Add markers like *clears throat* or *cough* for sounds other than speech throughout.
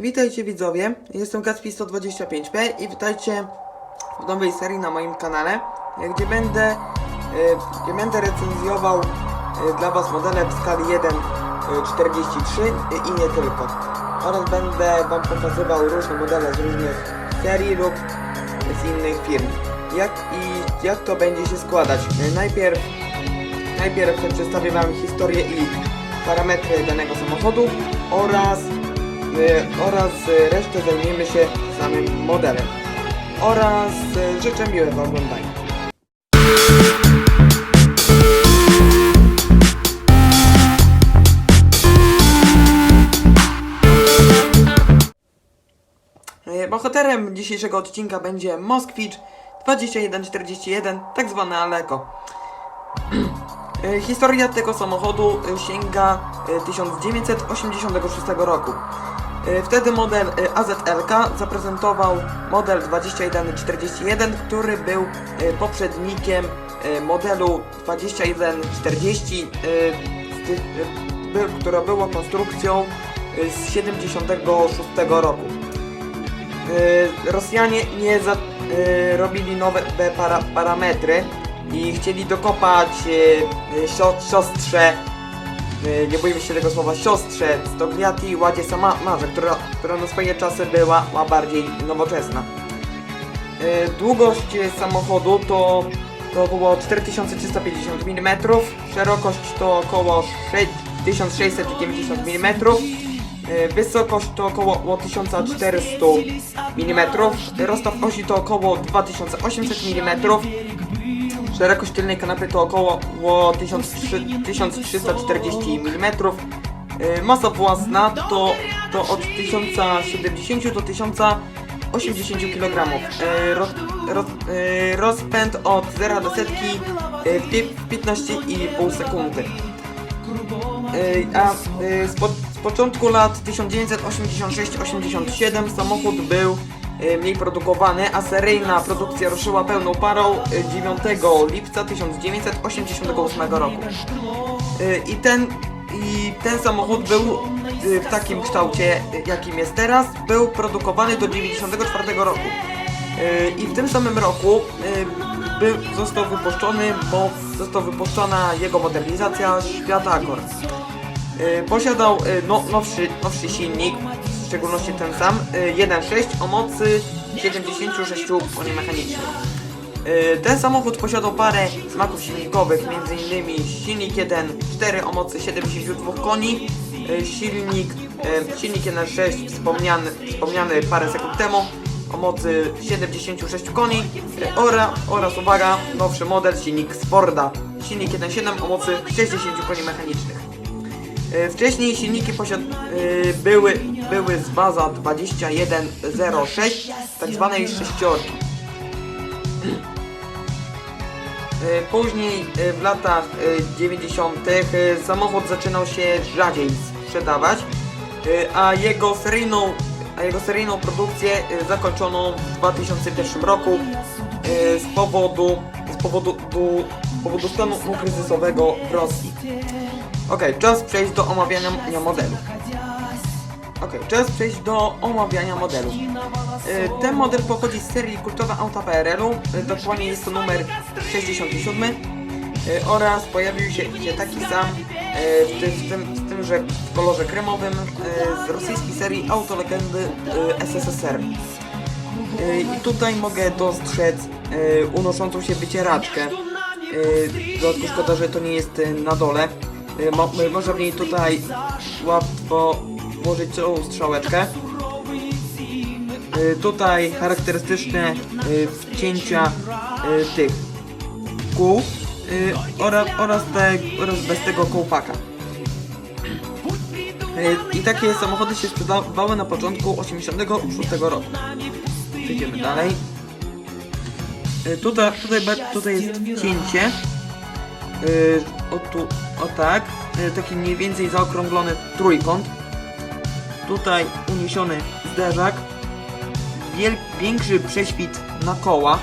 Witajcie widzowie, jestem Kacpi125p i witajcie w nowej serii na moim kanale, e, gdzie będę, e, gdzie będę recenzjował e, dla Was modele w skali 1.43 i nie tylko. Oraz będę Wam pokazywał różne modele z różnych serii lub z innych firm. Jak i jak to będzie się składać. E, Najpierw Najpierw przedstawię Wam historię i parametry danego samochodu oraz, oraz y, resztę zajmiemy się samym modelem. Oraz y, życzę miłego oglądania. Y, Bohaterem dzisiejszego odcinka będzie Moskwicz 2141, tak zwane Aleko. *clears throat* Historia tego samochodu sięga e, 1986 roku. E, Wtedy model e, AZLK zaprezentował model 2141, który był e, poprzednikiem modelu 2140, e, z ty- e, by- która była konstrukcją z 76 roku. Rosjanie nie za, robili nowe para, parametry i chcieli dokopać sio, siostrze, nie boimy się tego słowa, siostrze. Stogliati Ładzie Samarze, która, która na swoje czasy była, bardziej nowoczesna. E, Długość e, samochodu to, to około 4350 mm, szerokość to około 6690 mm, e, wysokość to około 1400 mm, rozstaw osi to około 2800 mm, szerokość tylnej kanapy to około 1340 mm, e, masa własna to, to od 1070 do 1080 kg. Roz, roz, rozpęd od 0 do setki e, w pie- w 15,5 sekundy. E, A z, po, z początku lat 1986-87 samochód był mniej produkowany, a seryjna produkcja ruszyła pełną parą e, 9 lipca 1988 roku. E, I ten, I ten samochód był w takim kształcie, jakim jest teraz, był produkowany do 94 roku. I w tym samym roku był, został wypuszczony, bo została wypuszczona jego modernizacja Świata Accord. E, Posiadał e, no, nowszy, nowszy silnik, w szczególności ten sam, e, 1.6 o mocy 76 koni mechanicznych. Ten samochód posiadał parę smaków silnikowych, m.in. silnik 1.4 o mocy 72 koni, silnik, silnik 1.6 wspomniany, wspomniany parę sekund temu o mocy 76 koni e, ora, oraz uwaga, nowszy model silnik z Forda, silnik 1.7 o mocy 60 koni mechanicznych. E, Wcześniej silniki posiad... e, były, były z baza 2106, tak zwanej sześciorki. E, Później w latach e, 90. e, samochód zaczynał się rzadziej sprzedawać, a jego seryjną, a jego seryjną produkcję zakończono w 2001 roku z powodu, powodu, du, z powodu stanu kryzysowego w Rosji. Okej, czas przejść do omawiania modelu. Okej, czas przejść do omawiania modelu. Ten model pochodzi z serii kultowa auta PRL-u, e, dokładnie jest to numer 67 e, oraz pojawił się się taki sam e, w tym, w tym, w tymże w kolorze kremowym z rosyjskiej serii Auto Legendy SSSR. E, I tutaj mogę dostrzec e, unoszącą się wycieraczkę. E, W dodatku szkoda, że to nie jest na dole. Mo, można w niej tutaj łatwo włożyć całą strzałeczkę. Tutaj charakterystyczne wcięcia tych kół oraz, te, oraz bez tego kołpaka. I takie samochody się sprzedawały na początku 86 roku. Przejdziemy dalej. E, Tutaj, tutaj, tutaj jest cięcie. E, O tu, o tak. E, Taki mniej więcej zaokrąglony trójkąt. Tutaj uniesiony zderzak. Wiel, większy prześwit na koła.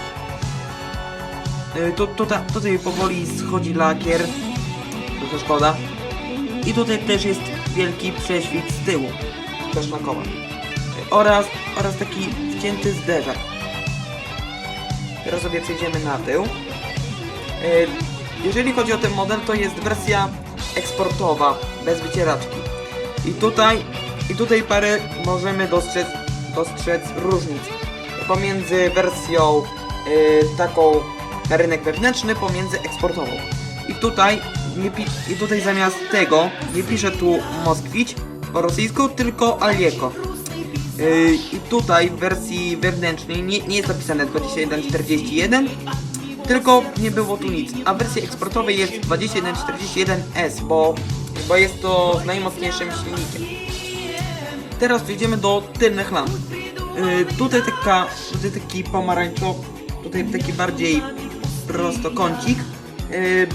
Tu, tutaj, tutaj powoli schodzi lakier. Trochę szkoda. I tutaj też jest wielki prześwit z tyłu. Też na koła. oraz, oraz taki wcięty zderzak. Teraz sobie przejdziemy na tył. E, Jeżeli chodzi o ten model, to jest wersja eksportowa, bez wycieraczki. I tutaj, i tutaj parę możemy dostrzec, dostrzec różnic pomiędzy wersją e, taką na rynek wewnętrzny, pomiędzy eksportową. I tutaj, i tutaj zamiast tego nie piszę tu Moskwić po rosyjsku, tylko Alieko. Yy, I tutaj w wersji wewnętrznej nie, nie jest napisane 2141, tylko nie było tu nic. A w wersji eksportowej jest 2141S, bo, bo jest to z najmocniejszym silnikiem. Teraz przejdziemy do tylnych lamp. Yy, tutaj taka, tutaj taki pomarańczowy, tutaj taki bardziej prostokącik. Yy,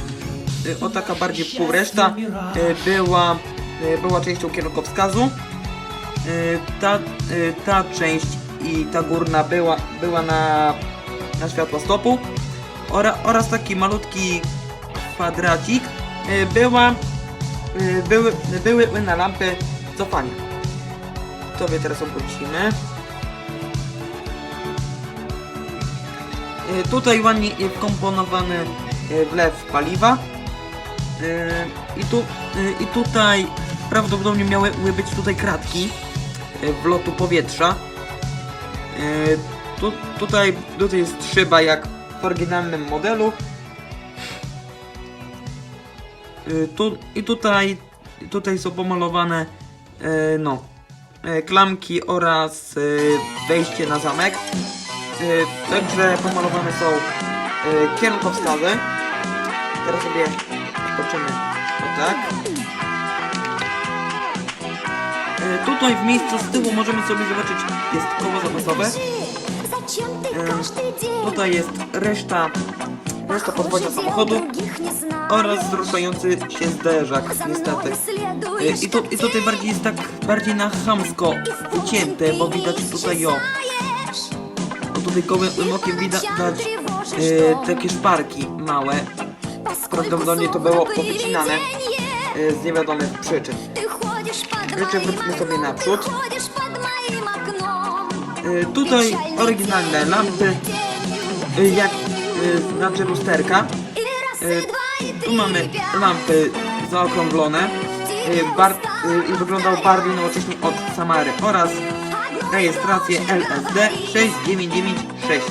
o taka bardziej w pół reszta yy, była, była częścią kierunkowskazu. Y, ta, y, ta część i ta górna była, była na, na światła stopu Ora, oraz taki malutki kwadracik y, była, były, były na lampy cofania. Tobie teraz obrócimy. Tutaj ładnie wkomponowany wlew paliwa. I, tu, I tutaj prawdopodobnie miały być tutaj kratki wlotu powietrza. Y, Tu, tutaj, tutaj jest szyba jak w oryginalnym modelu. Y, Tu, I tutaj, tutaj są pomalowane no, klamki oraz wejście na zamek. Także pomalowane są kierunkowskazy. Teraz sobie skoczymy o tak. Y, Tutaj w miejscu z tyłu możemy sobie zobaczyć, jest koło zapasowe. Ym, Tutaj jest reszta, reszta podwozia samochodu oraz ruszający się zderzak, niestety. Y, I, tu, I tutaj bardziej jest tak, bardziej na chamsko wycięte, bo widać tutaj o, bo tutaj gołym okiem widać y, takie szparki małe. Prawdopodobnie to było powycinane y, z niewiadomych przyczyn. Życzę wróćmy sobie naprzód. Y, Tutaj oryginalne lampy, y, jak y, znaczy lusterka. Tu mamy lampy zaokrąglone bar, i wyglądał bardziej nowocześnie od Samary oraz rejestrację LSD 6996.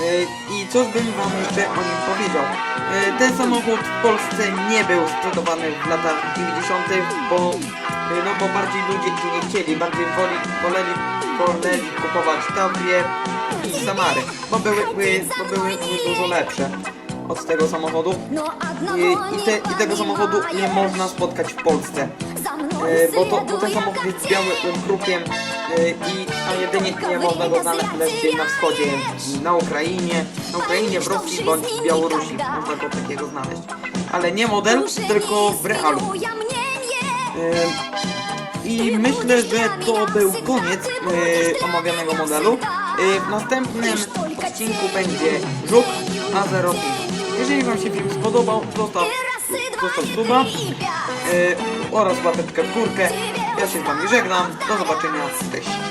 Y, I cóż bym wam jeszcze o nim powiedział? Y, Ten samochód w Polsce nie był sprzedawany w latach 90., bo, y, no, bo bardziej ludzie nie chcieli, bardziej woli, woleli, woleli kupować Taurie i Samary, bo były, były, bo były dużo lepsze od tego samochodu. I, i, te, I tego samochodu nie można spotkać w Polsce. E, bo, to, bo ten samochód jest białym krukiem e, i a jedynie nie można go znaleźć na wschodzie, na Ukrainie, na Ukrainie, w Rosji bądź w Białorusi. Można go takiego znaleźć. Ale nie model, tylko w realu. E, I myślę, że to był koniec e, omawianego modelu. E, w następnym odcinku będzie Żuk A05. Jeżeli Wam się film spodobał, zostaw, zostaw suba e, oraz łapeczkę w górkę. Ja się z Wami żegnam. Do zobaczenia. Cześć.